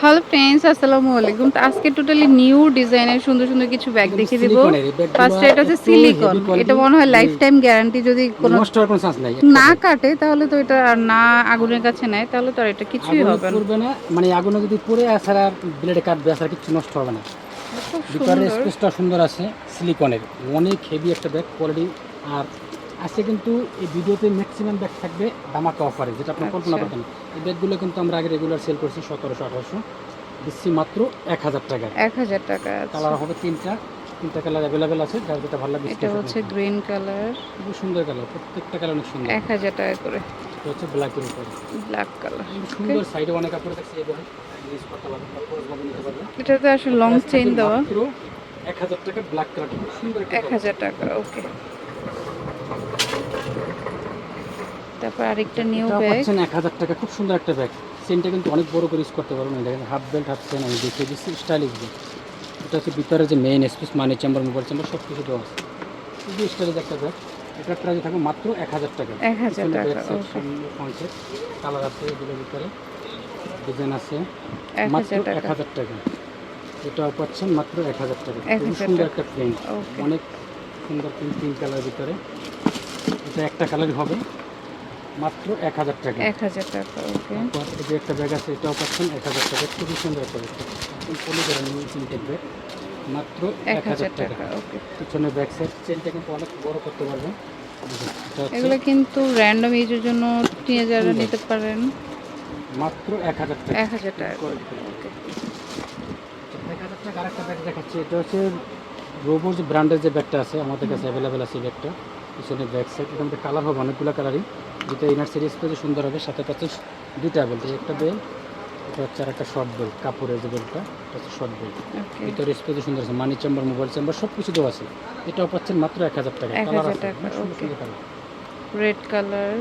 Hello friends আসসালামু আলাইকুম। তো আজকে টোটালি নিউ ডিজাইনের সুন্দর সুন্দর কিছু ব্যাগ দেখিয়ে দিব। ফার্স্ট এটা হচ্ছে সিলিকন এটা মনে হয় লাইফ টাইম গ্যারান্টি যদি কোনো না কাটে তাহলে তো এটা আর না আগুনের কাছে নেয় তাহলে তো আর এটা কিছুই হবে না। মানে আগুনে যদি পড়ে আসার আর ব্লেডে কাটবে আসার কিছু নষ্ট হবে না। খুব সুন্দর। স্পেসটা সুন্দর আছে সিলিকনের অনেক হেভি একটা ব্যাগ কোয়ালিটি আর আজকে কিন্তু এই ভিডিওতে ম্যাক্সিমাম ব্যাগ থাকবে দামাকা অফারে যেটা আপনার কল্পনা আচ্ছা। করতেন এই ব্যাগগুলো কিন্তু আমরা আগে রেগুলার সেল করছি সতেরোশো আঠারোশো। দিচ্ছি মাত্র এক হাজার টাকা এক হাজার টাকা কালার হবে তিনটা। তিনটা কালার অ্যাভেলেবেল আছে যার যেটা ভালো লাগে এটা হচ্ছে গ্রিন কালার খুব সুন্দর কালার প্রত্যেকটা কালার অনেক সুন্দর। এক হাজার টাকা করে। এটা হচ্ছে ব্ল্যাকের উপরে। ব্ল্যাক কালার সুন্দর সাইডে অনেক কাপড় থাকছে এই দেখেন ইউজ করতে পারবেন বা নিতে পারবেন। এটাতে আসলে লং চেইন দেওয়া। মাত্র 1000 টাকা ব্ল্যাক কালার সুন্দর এক হাজার টাকা ওকে তারপর আরেকটা নিউ এটা ব্যাগ পাচ্ছেন 1000 টাকা। খুব সুন্দর একটা ব্যাগ চেনটা কিন্তু অনেক বড় করে ইউজ করতে পারবেন দেখেন হাফ বেল্ট হাফ চেন আমি দেখিয়ে দিচ্ছি স্টাইলিশ ব্যাগ এটা হচ্ছে ভিতরে যে main space money chamber mobile chamber সব কিছু দেওয়া আছে। খুবই স্টাইলিশ একটা ব্যাগ এটার প্রাইস থাকবে মাত্র 1000 টাকা। 1000 টাকা. কনসেপ্ট কালার আছে এগুলোর ভিতরে ডিজাইন আছে। মাত্র হাজার টাকা। এটাও পাচ্ছেন মাত্র এক হাজার টাকা। এক খুবই হাজার সুন্দর একটা প্রিন্ট অনেক সুন্দর প্রিন্ট পিঙ্ক কালার ভিতরে। এটা একটা কালারই হবে। মাত্র এক হাজার টাকা। এক হাজার টাকা ওকে। এই যে একটা ব্যাগ আছে এটাও পাচ্ছেন এক হাজার টাকা। খুবই সুন্দর ব্যাগ। পলি করে সিনটেক ব্যাগ মাত্র এক হাজার টাকা। ওকে। পিছনে ব্যাক সাইড চেনটা কিন্তু অনেক বড় করতে পারবেন। এগুলো কিন্তু র্যান্ডম ইউজের জন্য টিনেজাররা সুন্দর। নিতে পারেন। মাত্র এক হাজার টাকা। এক হাজার টাকা করে ওকে। এক হাজার টাকা আরেকটা ব্যাগ দেখাচ্ছি। এটা হচ্ছে রোবো যে ব্র্যান্ডের যে ব্যাগটা আছে আমাদের কাছে অ্যাভেলেবেল আছে ব্যাগটা। পিছনে ব্যাক সাইড এখান থেকে কালার হবে অনেকগুলো কালারই যেটা ইনার সিরিজ পেজে সুন্দর হবে সাথে পাচ্ছে দুইটা বেল্ট একটা বেল এটা হচ্ছে আর একটা শর্ট বেল্ট কাপড়ের যে বেল্টটা এটা হচ্ছে শর্ট বেল্ট ভিতরে স্পেসে সুন্দর আছে মানি চেম্বার মোবাইল চেম্বার সব কিছু দেওয়া আছে। এটাও পাচ্ছেন মাত্র এক হাজার টাকা কালার আছে রেড কালার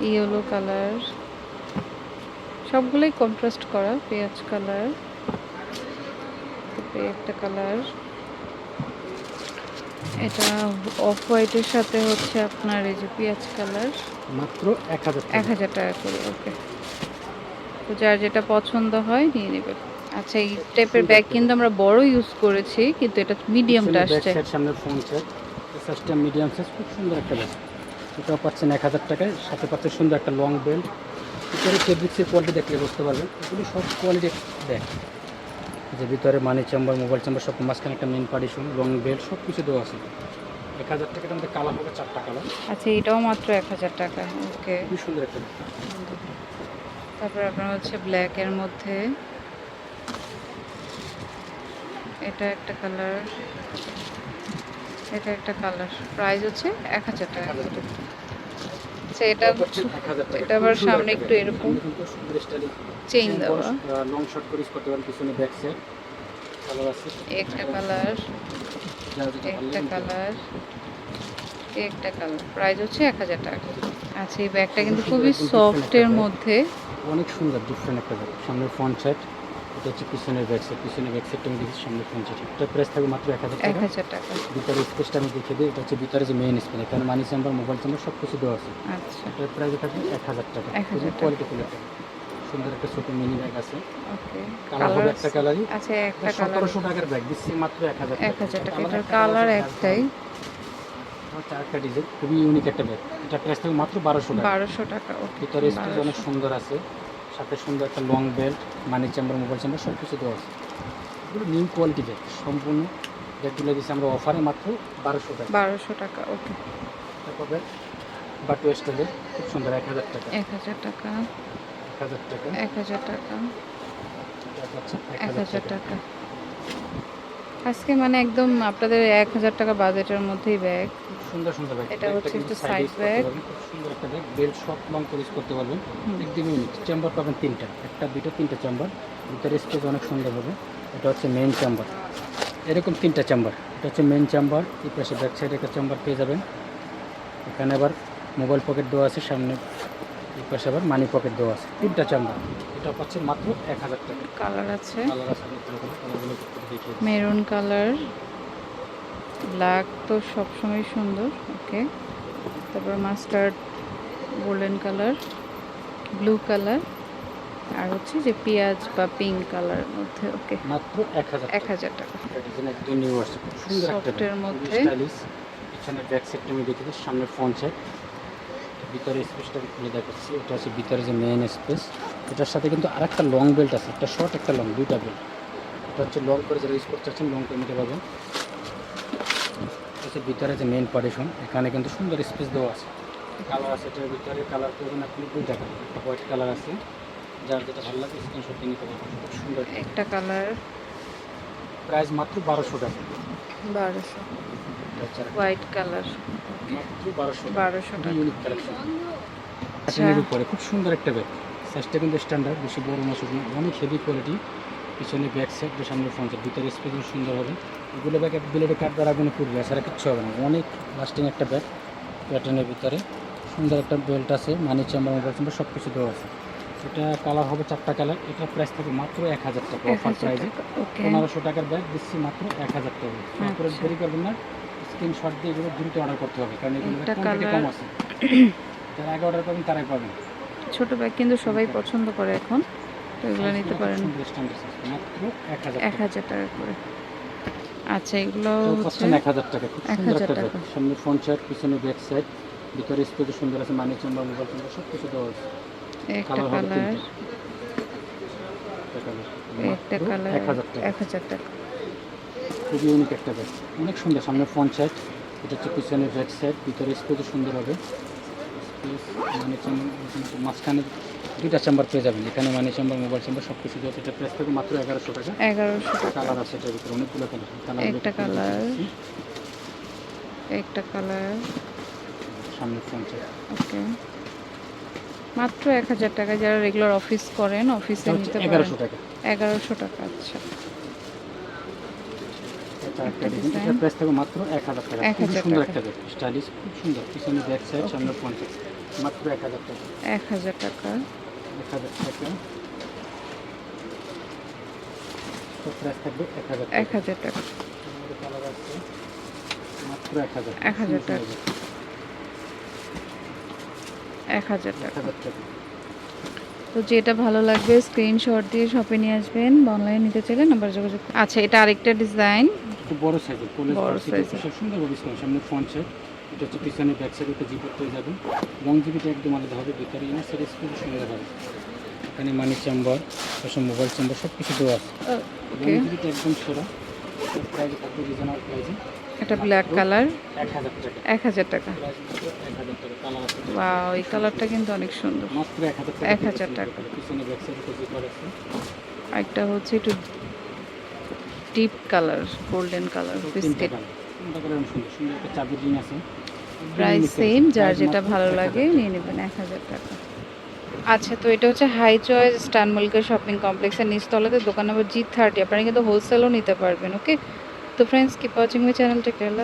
ইয়েলো কালার সবগুলোই কন্ট্রাস্ট করা পেঁয়াজ কালার একটা কালার এটা অফ হোয়াইটের সাথে হচ্ছে আপনার এই যে পেঁয়াজ কালার মাত্র এক হাজার এক টাকা হাজার টাকা করে ওকে তো যার যেটা পছন্দ হয় নিয়ে নেবে। আচ্ছা এই টাইপের ব্যাগ কিন্তু আমরা বড় ইউজ করেছি কিন্তু এটা মিডিয়ামটা আসছে সামনে ফোন সেট সাইজটা মিডিয়াম সাইজ খুব সুন্দর একটা ব্যাগ এটাও পাচ্ছেন এক হাজার টাকায় সাথে পাচ্ছেন সুন্দর একটা লং বেল্ট ভিতরে ফেব্রিক্সের কোয়ালিটি দেখলে বুঝতে পারবেন। এগুলো সব কোয়ালিটির ব্যাগ যে ভিতরে মানি চেম্বার মোবাইল চেম্বার সব মাঝখানে একটা মেন পার্টিশন লং বেল্ট সব কিছু দেওয়া আছে। এক হাজার টাকার মধ্যে কালার হবে চারটা কালার আচ্ছা এটাও মাত্র এক হাজার টাকা ওকে। খুবই সুন্দর একটা তারপর আপনার হচ্ছে ব্ল্যাকের মধ্যে। এটা একটা কালার এটা একটা কালার প্রাইস হচ্ছে এক হাজার টাকা। আচ্ছা এটা এটা আবার সামনে একটু এরকম চেইন দেওয়া। লং শর্ট করে use করতে পারেন পিছনে ব্যাক সাইড আছে একটা কালার একটা কালার একটা কালার প্রাইস হচ্ছে এক হাজার টাকা। আচ্ছা এই ব্যাগটা কিন্তু খুবই সফটের মধ্যে। অনেক সুন্দর ডিফারেন্ট একটা ব্যাগ সামনের ফ্রন্ট সাইড এটা হচ্ছে পিছনের ব্যাক সাইড পিছনের ব্যাক সাইডটা আমি দেখছি সামনের ফ্রন্ট সাইড এটা প্রাইস থাকবে মাত্র এক হাজার টাকা। টাকা। ভিতরে স্পেসটা আমি দেখিয়ে দিই এটা হচ্ছে ভিতরে যে মেইন স্পেস এখানে মানি চেম্বার মোবাইল চেম্বার সব কিছু দেওয়া আছে। আচ্ছা। এটার প্রাইস থাকবে এক হাজার টাকা। খুবই কোয়ালিটি ফুল একটা সুন্দর একটা ছোট মিনি ব্যাগ আছে। কালার হবে একটা কালারই আচ্ছা একটা কালার সতেরোশো টাকার ব্যাগ দিচ্ছি মাত্র এক হাজার এক হাজার টাকা। এটার কালার একটাই। চারটা ডিজাইন খুবই ইউনিক একটা ব্যাগ এটা প্রাইস থাকবে মাত্র বারোশো টাকা। বারোশো টাকা ভিতরে স্পেস অনেক সুন্দর আছে। সাথে সুন্দর একটা long belt money chamber mobile chamber সব কিছু দেওয়া আছে। এগুলো নিউ কোয়ালিটি ব্যাগ সম্পূর্ণ ব্যাগগুলো দিচ্ছি আমরা অফারে মাত্র বারোশো টাকা। বারোশো টাকা ওকে। তারপর ব্যাগ বাটু খুব সুন্দর এক হাজার টাকা। এক হাজার টাকা। এক হাজার টাকা। এক হাজার টাকা। এক হাজার টাকা। আজকে মানে একদম আপনাদের এক হাজার টাকা বাজেটের মধ্যেই ব্যাগ সুন্দর সুন্দর ব্যাগ এটা হচ্ছে একটু পারবেন। খুব সুন্দর একটা ব্যাগ বেল্ট সব লং করে করতে পারবেন। একদম ইউনিক চেম্বার পাবেন তিনটা। একটা দুটো তিনটা চেম্বার ভিতরে স্পেস অনেক সুন্দর হবে। এটা হচ্ছে মেইন চেম্বার এরকম তিনটা চেম্বার এটা হচ্ছে মেইন চেম্বার এই পাশে ব্যাক সাইডে একটা চেম্বার পেয়ে যাবেন। এখানে আবার মোবাইল পকেট দেওয়া আছে সামনে এই পাশে আবার মানি পকেট দেওয়া আছে। তিনটা চেম্বার এটা পাচ্ছেন মাত্র এক হাজার টাকা। কালার আছে। কালার। মেরুন কালার ব্ল্যাক তো সবসময় সুন্দর ওকে তারপর mustard golden colour blue colour আর হচ্ছে যে পেঁয়াজ বা পিঙ্ক কালারের মধ্যে ওকে মাত্র এক হাজার এক হাজার টাকা। মধ্যে। পিছনে ব্যাক আমি সামনে ফ্রন্ট সাইড ভিতরে স্পেসটা খুলে দেখাচ্ছি। এটা ভিতরে যে স্পেস এটার সাথে কিন্তু আরেকটা লং বেল্ট আছে একটা শর্ট একটা লং দুইটা বেল্ট এটা হচ্ছে লং করে যারা ইউজ করতে চাচ্ছেন লং করে নিতে পারবেন হচ্ছে ভিতরে যে মেন পার্টিশন এখানে কিন্তু সুন্দর স্পেস দেওয়া আছে। কালার আছে এটার ভিতরে কালার করবেন আপনি দুইটা কালার একটা হোয়াইট কালার আছে। যার যেটা ভালো লাগে স্ক্রিনশট নিতে পারবেন সুন্দর একটা কালার প্রাইস মাত্র বারোশো টাকা। বারোশো। হোয়াইট কালার মাত্র বারোশো বারোশো টাকা। ইউনিক কালেকশন আচ্ছা। উপরে খুব সুন্দর একটা ব্যাগ সাইজটা কিন্তু স্ট্যান্ডার্ড বেশি বড় না অনেক হেভি কোয়ালিটি পিছনে ব্যাক সাইড সামনে ফ্রন্ট সাইড ভিতরে স্পেস সুন্দর হবে। এগুলো ব্যাগ বিলেটে কাট দ্বারা কোনো পুরবে এছাড়া কিচ্ছু হবে না। অনেক লাস্টিং একটা ব্যাগ প্যাটার্নের ভিতরে। সুন্দর একটা বেল্ট আছে মানি চেম্বার মোবাইল চেম্বার সব কিছু দেওয়া আছে। এটা কালার হবে চারটা কালার এটা প্রাইস থাকে মাত্র এক হাজার টাকা অফার প্রাইসে পনেরোশো টাকার ব্যাগ দিচ্ছি মাত্র এক হাজার টাকা। তারপরে আচ্ছা। দেরি করবেন না স্ক্রিনশট দিয়ে এগুলো দ্রুত অর্ডার করতে হবে কারণ এগুলো কম আছে। যারা আগে অর্ডার করবেন তারাই পাবেন। ছোট ব্যাগ কিন্তু সবাই পছন্দ করে এখন। তো এগুলো নিতে পারেন। এক হাজার টাকা। করে। আচ্ছা এগুলো হচ্ছে এক হাজার টাকা খুব সুন্দর একটা টাকা। ব্যাগ সামনে ফ্রন্ট সাইড পিছনে ব্যাক সাইড ভিতরে স্পেস সুন্দর আছে মানি চেম্বার মোবাইল চেম্বার সব কিছু দেওয়া আছে। একটা কালার। একটা। কালার এক হাজার টাকা। এক হাজার টাকা। খুবই ইউনিক একটা ব্যাগ অনেক সুন্দর সামনে ফ্রন্ট সাইড এটা হচ্ছে পিছনে ব্যাক সাইড ভিতরে স্পেস সুন্দর হবে। স্পেস মানি চেম্বার মাঝখানে দুইটা চেম্বার পেয়ে যাবেন। এখানে মানি চেম্বার মোবাইল চেম্বার সব কিছু দেওয়া এটা প্রাইস থাকে মাত্র এগারোশো টাকা। এগারোশো টাকা। কালার আছে এটার ভিতরে অনেকগুলো কালার কালার একটা কালার একটা কালার সামনে সাইড ওকে। মাত্র এক হাজার টাকা যারা রেগুলার অফিস করেন অফিসে নিতে পারেন। এগারোশো টাকা। এগারোশো টাকা আচ্ছা। প্রাইস থাকবে মাত্র এক হাজার টাকা। হাজার সুন্দর একটা স্টাইলিশ খুব সুন্দর। পিছনে ব্যাক সাইড সামনে সাইড মাত্র এক হাজার টাকা। এক হাজার টাকা। এক হাজার টাকা। তো প্রাইস থাকবে এক হাজার এক হাজার টাকা। মাত্র এক হাজার এক হাজার টাকা। এক হাজার এক টাকা। তো যেটা ভালো লাগবে স্ক্রিনশট দিয়ে শপে নিয়ে আসবেন। অনলাইনে নিতে চাইলে নাম্বার যোগাযোগ আচ্ছা এটা আরেকটা ডিজাইন একটু বড় সাইজের বড়। সব সুন্দরভাবে সামনে ফ্রন্ট সাইড এটা হচ্ছে পিছনে ব্যাক সাইড একটা জিপের পেয়ে যাবেন লং জিবিটা একদম আলাদা হবে ভিতরে ইনার সাইড স্কুল সুন্দর হবে। এখানে মানি চেম্বার পাশে মোবাইল চেম্বার সব কিছু দেওয়া আছে। ওকে লং জিবিটা একদম সেরা। প্রাইস থাকবে রিজনেবল প্রাইসে এটা ব্ল্যাক কালার এক হাজার টাকা। ওয়াও এই কালারটা কিন্তু অনেক সুন্দর। মাত্র এক হাজার টাকা একটা হচ্ছে একটু deep colour golden colour biscuit price same যার যেটা ভালো লাগে নিয়ে নেবেন এক হাজার টাকা। আচ্ছা তো এটা হচ্ছে হাই চয়েস স্টানমুলকের শপিং কমপ্লেক্সের নিচতলাতে দোকান নম্বর জি থার্টি আপনারা কিন্তু হোলসেলও নিতে পারবেন ওকে তো ফ্রেন্ডস কিপ ওয়াচিং মাই চ্যানেলটা কেয়ার